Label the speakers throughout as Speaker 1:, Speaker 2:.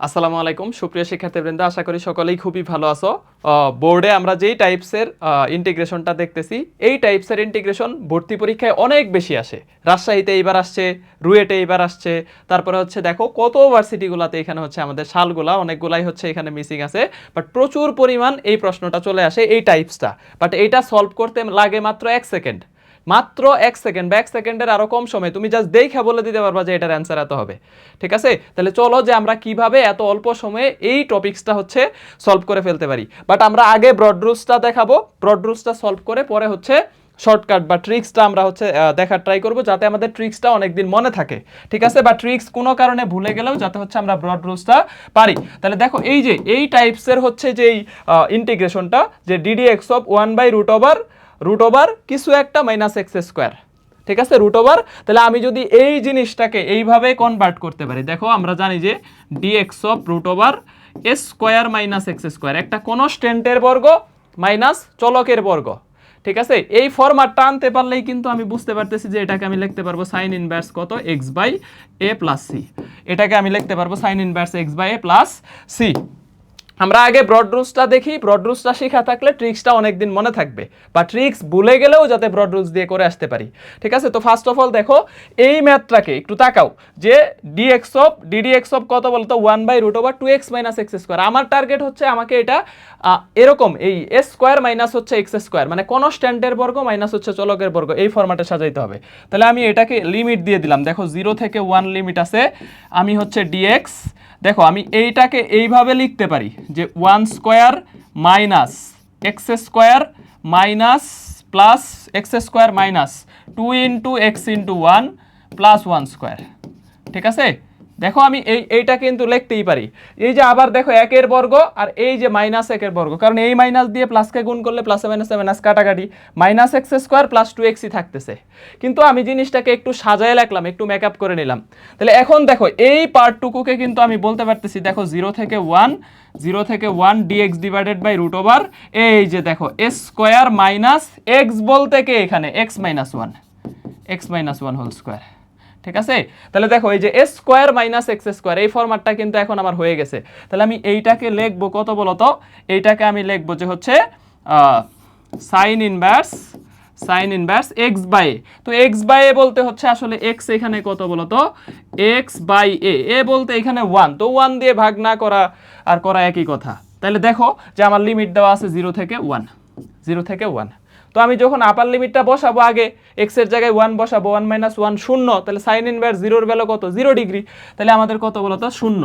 Speaker 1: আসসালামু আলাইকুম, সুপ্রিয় শিক্ষার্থীবৃন্দ, আশা করি সকলেই খুবই ভালো আছো। বোর্ডে আমরা যেই টাইপসের ইন্টিগ্রেশনটা দেখতেছি, এই টাইপসের ইন্টিগ্রেশন ভর্তি পরীক্ষায় অনেক বেশি আসে। রাজশাহীতে এইবার আসছে, রুয়েটে এইবার আসছে, তারপরে হচ্ছে দেখো কত ভার্সিটিগুলোতে এখানে হচ্ছে আমাদের সালগুলা, অনেকগুলাই হচ্ছে এখানে মিসিং আছে বাট প্রচুর পরিমাণ এই প্রশ্নটা চলে আসে এই টাইপসটা বাট এইটা সলভ করতে লাগে মাত্র এক সেকেন্ড মাত্র এক সেকেন্ড বা এক সেকেন্ডের আরও কম সময় তুমি জাস্ট দেখে বলে দিতে পারবা যে এটার অ্যান্সার এত হবে। ঠিক আছে? তাহলে চলো যে আমরা কীভাবে এত অল্প সময়ে এই টপিক্সটা হচ্ছে সলভ করে ফেলতে পারি। বাট আমরা আগে ব্রড রুলসটা দেখাবো। ব্রড রুলসটা সলভ করে পরে হচ্ছে শর্টকাট বা ট্রিক্সটা আমরা হচ্ছে দেখার ট্রাই করব যাতে আমাদের ট্রিক্সটা অনেকদিন মনে থাকে। ঠিক আছে? বা ট্রিক্স কোনো কারণে ভুলে গেলেও যাতে হচ্ছে আমরা ব্রড রুলসটা পারি। তাহলে দেখো, এই যে, এই টাইপসের হচ্ছে যেই ইন্টিগ্রেশনটা যে DD X of one by root over root over কিছু একটা মাইনাস এক্স স্কোয়ার ঠিক আছে? রুট ওভার তাহলে আমি যদি এই জিনিসটাকে এইভাবে কনভার্ট করতে পারি, দেখো আমরা জানি যে D X of root over S square minus X square একটা কনস্ট্যান্টের বর্গ মাইনাস চলকের বর্গ। ঠিক আছে? এই ফরম্যাটটা আনতে পারলেই কিন্তু আমি বুঝতে পারতেছি যে এটাকে আমি লিখতে পারব সাইন ইনভার্স কত? X by A plus C এটাকে আমি লিখতে পারব sine inverse X by A plus C আমরা আগে ব্রড রুলসটা দেখি ব্রড রুলসটা শেখা থাকলে ট্রিক্সটা অনেক দিন মনে থাকবে। বা ট্রিক্স ভুলে গেলেও যাতে ব্রড রুলস দিয়ে করে আসতে পারি। ঠিক আছে? তো ফার্স্ট অফ অল দেখো, এই ম্যাথটাকে একটু তাকাও, যে DX of DD X of কত বলতো? One by root over two X minus X square আমার টার্গেট হচ্ছে আমাকে এটা এরকম এই এস স্কোয়ার মাইনাস হচ্ছে এক্স স্কোয়ার মানে কোনো স্ট্যান্ডের বর্গ মাইনাস হচ্ছে চলকের বর্গ। এই ফরম্যাটে সাজাইতে হবে। তাহলে আমি এটাকে লিমিট দিয়ে দিলাম। দেখো জিরো থেকে ওয়ান লিমিট আছে। আমি হচ্ছে ডিএক্স দেখো, আমি এইটাকে এইভাবে লিখতে পারি। যে one square minus X square minus plus X square minus two into X into one plus one square. ঠিক আছে? দেখো আমি এই, এইটা কিন্তু লিখতেই পারি। এই যে আবার দেখো একের বর্গ আর এই যে মাইনাস একের বর্গ, কারণ এই মাইনাস দিয়ে প্লাসকে গুণ করলে প্লাসে মাইনাসে মাইনাস কাটাকাটি minus X square plus two এক্সই থাকতেছে। কিন্তু আমি জিনিসটাকে একটু সাজায় রাখলাম, একটু মেকআপ করে নিলাম। তাহলে এখন দেখো, এই পার্টটুকুকে কিন্তু আমি বলতে পারতেছি, দেখো জিরো থেকে ওয়ান জিরো থেকে one DX divided by root over এই যে দেখো এস স্কোয়ার মাইনাস এক্স বলতে কে এখানে? X minus one X minus one whole square ঠিক আছে? তাহলে দেখো, এই যে S square minus X square এই ফরম্যাটটা কিন্তু এখন আমার হয়ে গেছে। তাহলে আমি এইটাকে লিখব কত বলতো? এইটাকে আমি লিখব যে হচ্ছে sine inverse sine inverse X by তো এক্স বাই এ বলতে হচ্ছে আসলে এক্স এখানে কত বলতো? এক্স বাই এ এ বলতে এখানে ওয়ান তো ওয়ান দিয়ে ভাগ না করা আর করা একই কথা। তাহলে দেখো যে আমার লিমিট দেওয়া আছে জিরো থেকে ওয়ান জিরো থেকে ওয়ান তো আমি যখন আপার লিমিটটা বসাবো আগে এক্সের জায়গায় ওয়ান বসাবো ওয়ান মাইনাস ওয়ান শূন্য, তাহলে সাইন ইনভার্স জিরোর ভ্যালু কত? জিরো ডিগ্রি তাহলে আমাদের কত বলতো শূন্য।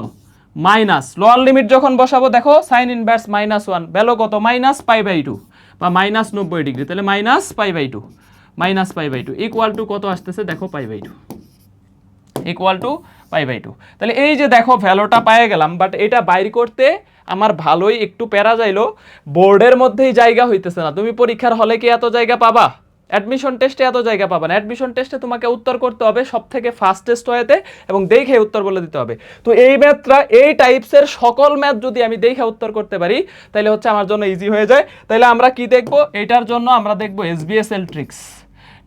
Speaker 1: মাইনাস লোয়ার লিমিট যখন বসাবো, দেখো sine inverse minus one value কত? মাইনাস পাই বাই টু বা মাইনাস নব্বই ডিগ্রি তাহলে minus pi by two minus pi by two equal to কত আসতেছে? দেখো pi by two equal to pi by two. তাহলে এই যে দেখো, ভ্যালোটা পায়ে গেলাম বাট এটা বাইর করতে আমার ভালোই একটু প্যারা যাইলো। বোর্ডের মধ্যেই জায়গা হইতেছে না। তুমি পরীক্ষার হলে কি এত জায়গা পাবা? অ্যাডমিশন টেস্টে এত জায়গা পাবা না। অ্যাডমিশন টেস্টে তোমাকে উত্তর করতে হবে সব থেকে ফাস্টেস্ট ওয়েতে এবং দেখে উত্তর বলে দিতে হবে। তো এই ম্যাথটা এই টাইপসের সকল ম্যাথ যদি আমি দেখে উত্তর করতে পারি, তাহলে হচ্ছে আমার জন্য ইজি হয়ে যায়। তাহলে আমরা কি দেখব? এটার জন্য আমরা দেখব এসবিএসএল ট্রিক্স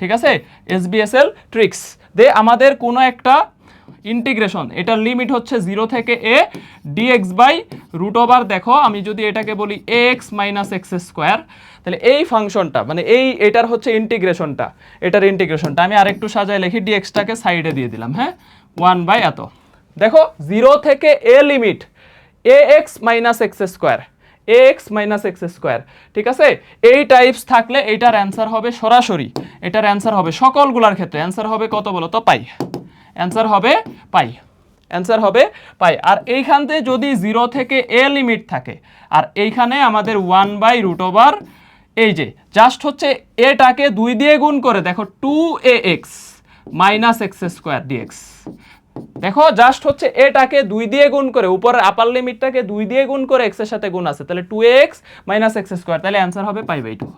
Speaker 1: ঠিক আছে? এসবিএসএল ট্রিক্স দে আমাদের কোনো একটা ইন্টিগ্রেশন এটার লিমিট হচ্ছে জিরো থেকে A DX by root over দেখো, আমি যদি এটাকে বলি A X minus X square তাহলে এই ফাংশনটা মানে এই এটার হচ্ছে ইন্টিগ্রেশনটা এটার ইন্টিগ্রেশনটা আমি আরেকটু সাজায় লিখি ডিএক্সটাকে সাইডে দিয়ে দিলাম হ্যাঁ? ওয়ান বাই এত। দেখো জিরো থেকে A limit A X minus X square A X minus X square ঠিক আছে? এই টাইপস থাকলে এটার অ্যান্সার হবে সরাসরি, এটার অ্যান্সার হবে সকলগুলোর ক্ষেত্রে অ্যান্সার হবে কত বলো তো পাই। অ্যান্সার হবে পাই। অ্যান্সার হবে পাই। আর এইখানতে যদি জিরো থেকে এ লিমিট থাকে, আর এইখানে আমাদের ওয়ান বাই রুট ওভার এই যে জাস্ট হচ্ছে এটাকে দুই দিয়ে গুণ করে দেখো two A X minus X square DX দেখো জাস্ট হচ্ছে এটাকে দুই দিয়ে গুণ করে, উপরের আপার লিমিটটাকে দুই দিয়ে গুণ করে এক্সের সাথে গুণ আছে, তাহলে two X minus X square তাহলে অ্যান্সার হবে pi by two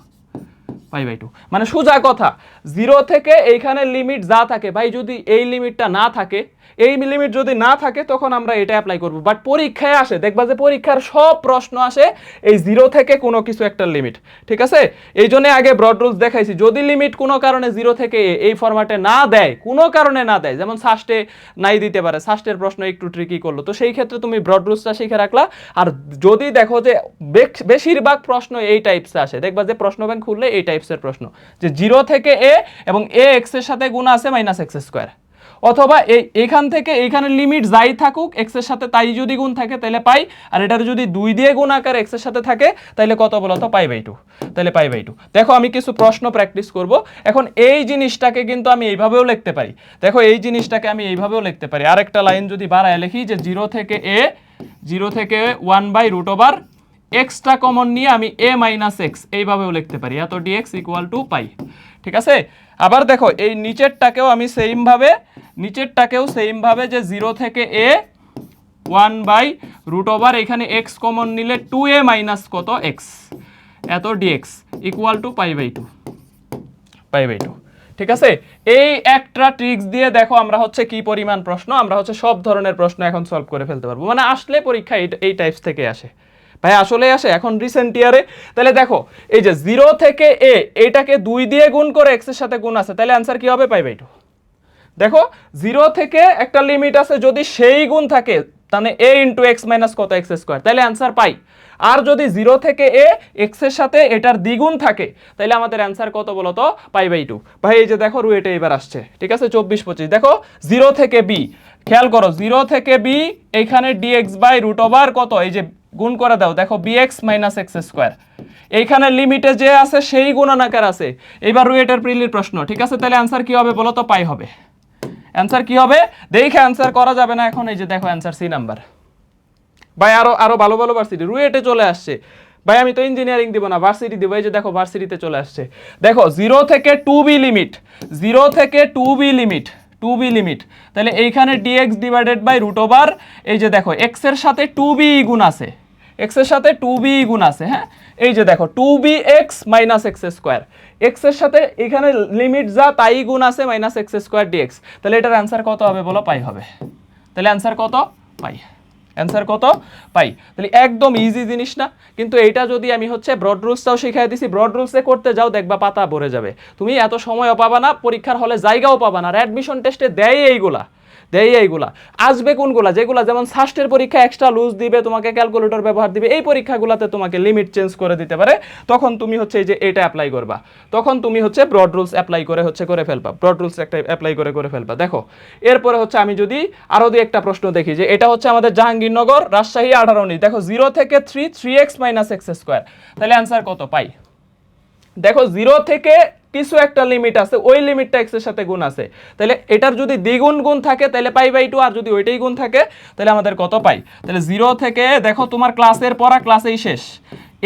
Speaker 1: pi by two মানে সোজা কথা জিরো থেকে এইখানে লিমিট যা থাকে, ভাই যদি এই লিমিটটা না থাকে, এই লিমিট যদি না থাকে, তখন আমরা এটা অ্যাপ্লাই করব। বাট পরীক্ষায় আসে, দেখবা যে পরীক্ষার সব প্রশ্ন আসে, এই জিরো থেকে কোনো কিছু একটা লিমিট ঠিক আছে? এই জন্য আগে ব্রড রুলস দেখাইছি। যদি লিমিট কোনো কারণে জিরো থেকে এই ফরম্যাটে না দেয়, কোনো কারণে না দেয়, যেমন সাস্টে নাই দিতে পারে সাস্টের প্রশ্ন একটু ট্রিকি করল, তো সেই ক্ষেত্রে তুমি ব্রড রুলসটা শিখে রাখলা। আর যদি দেখো যে বেশিরভাগ প্রশ্ন এই টাইপসে আসে, দেখবা যে প্রশ্ন ব্যাংক খুললে এই টাইপসের প্রশ্ন, যে জিরো থেকে এ এবং এ এক্সের সাথে গুণ আছে মাইনাস এক্স স্কোয়ার। অথবা এই এখান থেকে এখানে লিমিট যাই থাকুক, এক্সের সাথে তাই যদি গুণ থাকে তাহলে পাই, আর এটার যদি দুই দিয়ে গুণ আকার এক্সের সাথে থাকে, তাহলে কত বলো তো? Pi by two. তাহলে পাই বাই টু। দেখো আমি কিছু প্রশ্ন প্র্যাকটিস করব। এখন এই জিনিসটাকে কিন্তু আমি এইভাবেও লিখতে পারি। দেখো এই জিনিসটাকে আমি এইভাবেও লিখতে পারি। আরেকটা লাইন যদি বাড়ায় লিখি যে জিরো থেকে এ, জিরো থেকে ওয়ান বাই রুট ওভার এক্সটা কমন নিয়ে আমি এ মাইনাস এক্স এইভাবেও লিখতে পারি। এত ডিএক্স ইকুয়াল টু পাই ঠিক আছে? আবার দেখো, এই নিচেরটাকেও আমি সেইমভাবে নিচেরটাকেও সেইমভাবে যে জিরো থেকে A one by root over এখানে এক্স কমন নিলে টু এ মাইনাস কত? এক্স এত DX equal to pi by two pi by two ঠিক আছে? এই একটা ট্রিক্স দিয়ে দেখো আমরা হচ্ছে কি পরিমাণ প্রশ্ন, আমরা হচ্ছে সব ধরনের প্রশ্ন এখন সলভ করে ফেলতে পারব। মানে আসলে পরীক্ষা এই টাইপস থেকে আসে। ভাই আসলে আসে, এখন রিসেন্ট ইয়ারে তাহলে দেখো, এই যে জিরো থেকে এ এটাকে দুই দিয়ে গুণ করে এক্সের সাথে গুণ আছে, তাহলে অ্যান্সার কি হবে পাই বাই দেখো জিরো থেকে একটা লিমিট আছে, যদি সেই গুণ থাকে, তাহলে এ ইন্টু এক্স মাইনাস কত এক্স স্কোয়ার তাহলে অ্যান্সার পাই। আর যদি জিরো থেকে এ এক্সের সাথে এটার দ্বিগুণ থাকে, তাহলে আমাদের অ্যান্সার কত বলো তো পাই বাই টু ভাই, এই যে দেখো, রুয়েটে এবার আসছে, ঠিক আছে? চব্বিশ পঁচিশ। দেখো জিরো থেকে বি খেয়াল করো জিরো থেকে বি এইখানে ডিএক্স বাই রুট ওভার কত? এই যে গুণ করে দাও। দেখো বিএক্স মাইনাস এক্স স্কোয়ার এইখানে লিমিটে যে আছে, সেই গুণানাকার আছে। এবার রুয়েটের প্রিলির প্রশ্ন, ঠিক আছে? তাহলে অ্যান্সার কি হবে বলো তো? পাই হবে। অ্যান্সার কি হবে? দেখে অ্যান্সার করা যাবে না এখন। এই যে দেখো অ্যান্সার সি নাম্বার ভাই, আরও আরও ভালো ভালো ভার্সিটি রুয়েটে চলে আসছে। ভাই, আমি তো ইঞ্জিনিয়ারিং দিব না ভার্সিটি দিব। এই যে দেখো ভার্সিটিতে চলে আসছে। দেখো জিরো থেকে টু বি লিমিট জিরো থেকে two B limit two B limit তাহলে এইখানে DX divided by root over এই যে দেখো এক্সের সাথে টু বি গুণ আছে। এক্সের সাথে টু বি গুণ আছে হ্যাঁ? এই যে দেখো two B X minus X square এক্সের সাথে এখানে লিমিট যা, তাই গুণ আছে মাইনাস এক্স স্কোয়ার ডিএক্স তাহলে এটার অ্যান্সার কত হবে বলো? পাই হবে। তাহলে অ্যান্সার কত? পাই। অ্যান্সার কত? পাই। তাহলে একদম ইজি জিনিস না। কিন্তু এইটা যদি আমি হচ্ছে ব্রড রুলসটাও শিখাই দিছি ব্রড রুলসে করতে যাও, দেখবা পাতা ভরে যাবে। তুমি এত সময়ও পাবা না, পরীক্ষার হলে জায়গাও পাবা না, আর অ্যাডমিশন টেস্টে দেয় এইগুলা। দেয় এইগুলা। আসবে কোনগুলা? যেগুলা যেমন সাস্টের পরীক্ষা এক্সট্রা লুজ দিবে, তোমাকে ক্যালকুলেটর ব্যবহার দিবে, এই পরীক্ষাগুলোতে তোমাকে লিমিট চেঞ্জ করে দিতে পারে। তখন তুমি হচ্ছে এই যে এটা অ্যাপ্লাই করবা। তখন তুমি হচ্ছে ব্রড রুলস অ্যাপ্লাই করে হচ্ছে করে ফেলবা। ব্রড রুলস একটা অ্যাপ্লাই করে করে ফেলবা। দেখো, এরপরে হচ্ছে আমি যদি আরও দুই একটা প্রশ্ন দেখি যে এটা হচ্ছে আমাদের জাহাঙ্গীরনগর, রাজশাহী আঠারো উনিশ দেখো জিরো থেকে three three X minus X square তাহলে অ্যান্সার কত পাই? দেখো জিরো থেকে কিছু একটা লিমিট আছে, ওই লিমিটটা এক্সের সাথে গুণ আছে। তাহলে এটার যদি দ্বিগুণ গুণ থাকে, তাহলে পাই বাই টু আর যদি ওইটাই গুণ থাকে, তাহলে আমাদের কত পাই? তাহলে জিরো থেকে, দেখো তোমার ক্লাসের পড়া ক্লাসেই শেষ।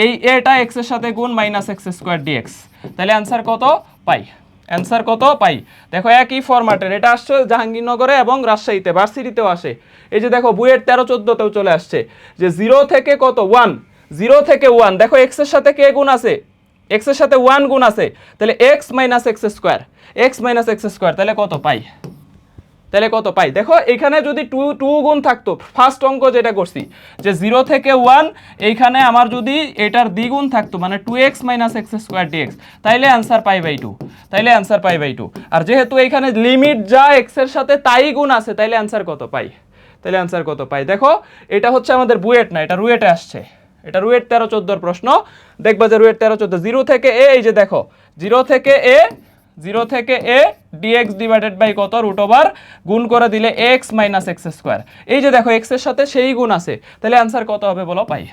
Speaker 1: এই এটা এক্সের সাথে গুণ মাইনাস এক্স স্কোয়ার ডিএক্স তাহলে অ্যান্সার কত? পাই। অ্যান্সার কত? পাই। দেখো একই ফরম্যাটের এটা আসছে জাহাঙ্গীরনগরে এবং রাজশাহীতে ভার্সিটিতেও আসে। এই যে দেখো বুয়েট তেরো, চোদ্দোতেও চলে আসছে। যে জিরো থেকে কত? ওয়ান জিরো থেকে ওয়ান দেখো এক্সের সাথে কে গুণ আছে? এক্সের সাথে ওয়ান গুণ আছে, তাহলে X minus X square X minus X square তাহলে কত পাই? তাহলে কত পাই? দেখো, এখানে যদি টু টু গুণ থাকতো ফার্স্ট অঙ্ক যেটা করছি, যে জিরো থেকে ওয়ান এইখানে আমার যদি এটার দ্বিগুণ থাকতো মানে two X minus X square DX তাইলে অ্যান্সার পাই বাই টু তাইলে অ্যান্সার পাই বাই টু আর যেহেতু এইখানে লিমিট যা এক্সের সাথে তাই গুণ আছে, তাইলে অ্যান্সার কত পাই? তাহলে অ্যান্সার কত পাই? দেখো, এটা হচ্ছে আমাদের বুয়েট না, এটা রুয়েটে আসছে। এটা রুয়েট তেরো চোদ্দোর প্রশ্ন। দেখবা যে রুয়েট তেরো চোদ্দ, জিরো থেকে এ, এই যে দেখো, জিরো থেকে এ, জিরো থেকে এ ডিএক্স ডিভাইডেড বাই কত? রুট ওভার গুণ করে দিলে এক্স মাইনাস এক্স স্কোয়ার এই যে দেখো এক্সের সাথে সেই গুণ আছে। তাহলে অ্যান্সার কত হবে বলো পাই?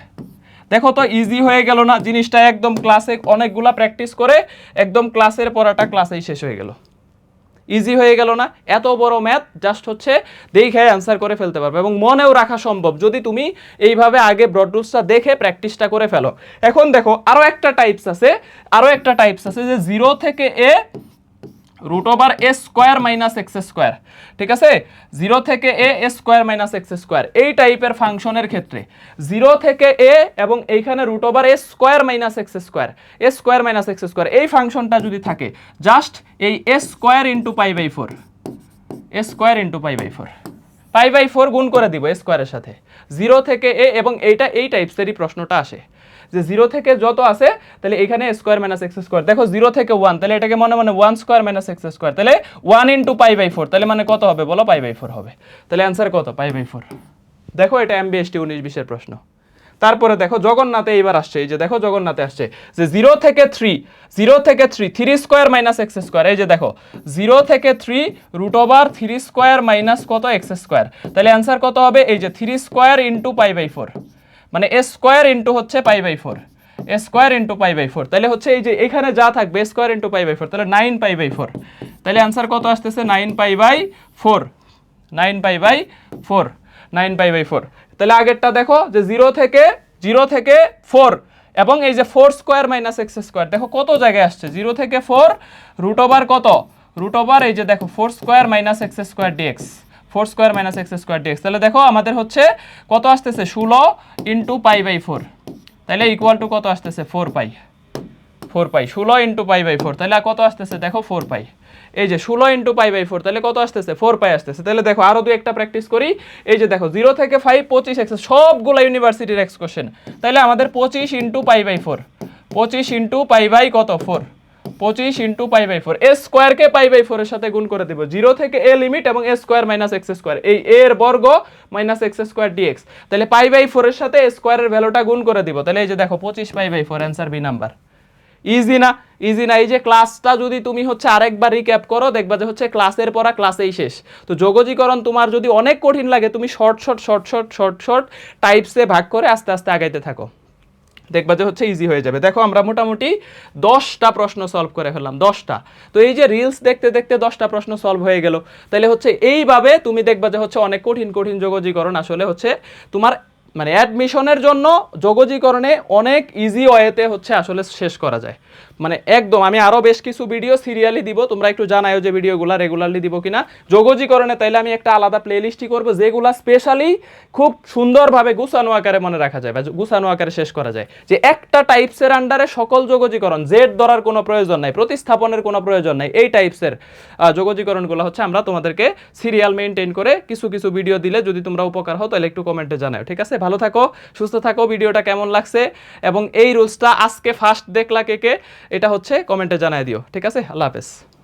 Speaker 1: দেখো তো ইজি হয়ে গেল না? জিনিসটা একদম ক্লাসে অনেকগুলা প্র্যাকটিস করে একদম ক্লাসের পড়াটা ক্লাসেই শেষ হয়ে গেল। ইজি হয়ে গেল না। এত বড় ম্যাথ জাস্ট হচ্ছে দেখে অ্যান্সার করে ফেলতে পারবে এবং মনেও রাখা সম্ভব যদি তুমি এইভাবে আগে ব্রড রুলসটা দেখে প্র্যাকটিসটা করে ফেলো। এখন দেখো আরও একটা টাইপস আছে আরও একটা টাইপস আছে যে জিরো থেকে A root over A square minus X square ঠিক আছে? জিরো থেকে A A square minus X square এই টাইপের ফাংশনের ক্ষেত্রে। জিরো থেকে এ এবং এইখানে root over A square minus X square A square minus X square এই ফাংশনটা যদি থাকে জাস্ট এই A square into pi by four A square into pi by four pi by four গুণ করে দিব এ স্কোয়ারের সাথে। জিরো থেকে এ এবং এইটা, এই টাইপসেরই প্রশ্নটা আসে। যে জিরো থেকে যত আছে, তাহলে এখানে স্কোয়ার মাইনাস এক্স স্কোয়ার দেখো জিরো থেকে ওয়ান তাহলে এটাকে মনে মনে one square minus X square তাহলে one into pi by four তাহলে মানে কত হবে বলো? পাই বাই ফোর হবে। তাহলে অ্যান্সার কত? পাই বাই ফোর দেখো এটা এমবিএসটি উনিশ বিশের প্রশ্ন। তারপরে দেখো জগন্নাথে এইবার আসছে, এই যে দেখো জগন্নাথে আসছে, যে জিরো থেকে থ্রি জিরো থেকে three three square minus X square এই যে দেখো জিরো থেকে three root over three square minus কত? এক্স স্কোয়ার তাহলে অ্যান্সার কত হবে? এই যে three square into pi by four মানে এ স্কোয়ার ইন্টু হচ্ছে pi by four. A square into pi by four. তাহলে হচ্ছে এই যে এখানে যা থাকবে square into pi by four, তাহলে নাইন পাই বাই ফোর। তাহলে অ্যান্সার কত আসতেছে? Nine pi by four. Nine pi by four. Nine pi by four. তাহলে আগেরটা দেখো যে জিরো থেকে জিরো থেকে ফোর এবং এই যে four square minus X square, দেখো কত জায়গায় আসছে? জিরো থেকে ফোর, রুট ওভার কত? রুট ওভার এই যে দেখো, four square minus X square DX four square minus X square DX তাহলে দেখো আমাদের হচ্ছে কত আসতেছে? ষোলো ইন্টু পাই বাই ফোর। তাহলে ইকুয়াল টু কত আসতেছে? Four pi. Four pi. ষোলো ইন্টু পাই বাই ফোর। তাহলে কত আসতেছে? দেখো ফোর পাই। এই যে ষোলো ইন্টু পাই বাই ফোর, তাহলে কত আসতেছে? ফোর পাই আসতেছে। তাহলে দেখো আরও দু একটা প্র্যাকটিস করি। এই যে দেখো জিরো থেকে ফাইভ পঁচিশ এক্স, সবগুলো ইউনিভার্সিটির এক্স কোশ্চেন তাহলে আমাদের পঁচিশ ইন্টু পাই বাই ফোর। পঁচিশ ইন্টু পাই বাই কত? ফোর। পঁচিশ into pi by four A স্কোয়ারকে পাই বাই ফোরের সাথে গুণ করে দেবো। জিরো থেকে এ লিমিট এবং A square minus X square এই এ এর বর্গ মাইনাস এক্স স্কোয়ার ডিএক্স তাহলে পাই বাই ফোরের সাথে স্কোয়ারের ভ্যালুটা গুণ করে দিব। তাহলে এই যে দেখো, পঁচিশ pi by four answer B number easy না? ইজি না? এই যে ক্লাসটা যদি তুমি হচ্ছে আরেকবার রিক্যাপ করো, দেখবা যে হচ্ছে ক্লাসের পড়া ক্লাসেই শেষ। তো যোগজীকরণ তোমার যদি অনেক কঠিন লাগে, তুমি short short short short short short টাইপসে ভাগ করে আস্তে আস্তে আগাইতে থাকো। দেখবা যে হচ্ছে ইজি হয়ে যাবে। দেখো আমরা মোটামুটি দশটা প্রশ্ন সলভ করে ফেললাম, দশটা। তো এই যে রিলস দেখতে দেখতে দশটা প্রশ্ন সলভ হয়ে গেল। তাহলে হচ্ছে এইভাবে তুমি দেখবা যে হচ্ছে অনেক কঠিন কঠিন যোগজীকরণ আসলে হচ্ছে তোমার মানে অ্যাডমিশনের জন্য যোগজীকরণে অনেক ইজি ওয়েতে হচ্ছে আসলে শেষ করা যায়। মানে একদম, আমি আরও বেশ কিছু ভিডিও সিরিয়ালি দিব, তোমরা একটু জানাও যে ভিডিওগুলো রেগুলারলি দিব কিনা। যোগজীকরণে তাইলে আমি একটা আলাদা প্লেলিস্টই করব, যেগুলো স্পেশালি খুব সুন্দরভাবে গুছানো আকারে মনে রাখা যায় বা গুছানো আকারে শেষ করা যায়। যে একটা টাইপসের আন্ডারে সকল যোগজীকরণ জেড ধরার কোনো প্রয়োজন নাই, প্রতিস্থাপনের কোনো প্রয়োজন নাই, এই টাইপসের যোগজীকরণগুলো হচ্ছে আমরা তোমাদেরকে সিরিয়াল মেনটেন করে কিছু কিছু ভিডিও দিলে যদি তোমরা উপকার হও তাহলে একটু কমেন্টে জানাও ঠিক আছে? ভালো থাকো, সুস্থ থাকো ভিডিওটা কেমন লাগছে? এবং এই রুলসটা আজকে ফার্স্ট দেখলা কে কে? এটা হচ্ছে কমেন্টে জানায় দিও। ঠিক আছে? আল্লাহ হাফেজ।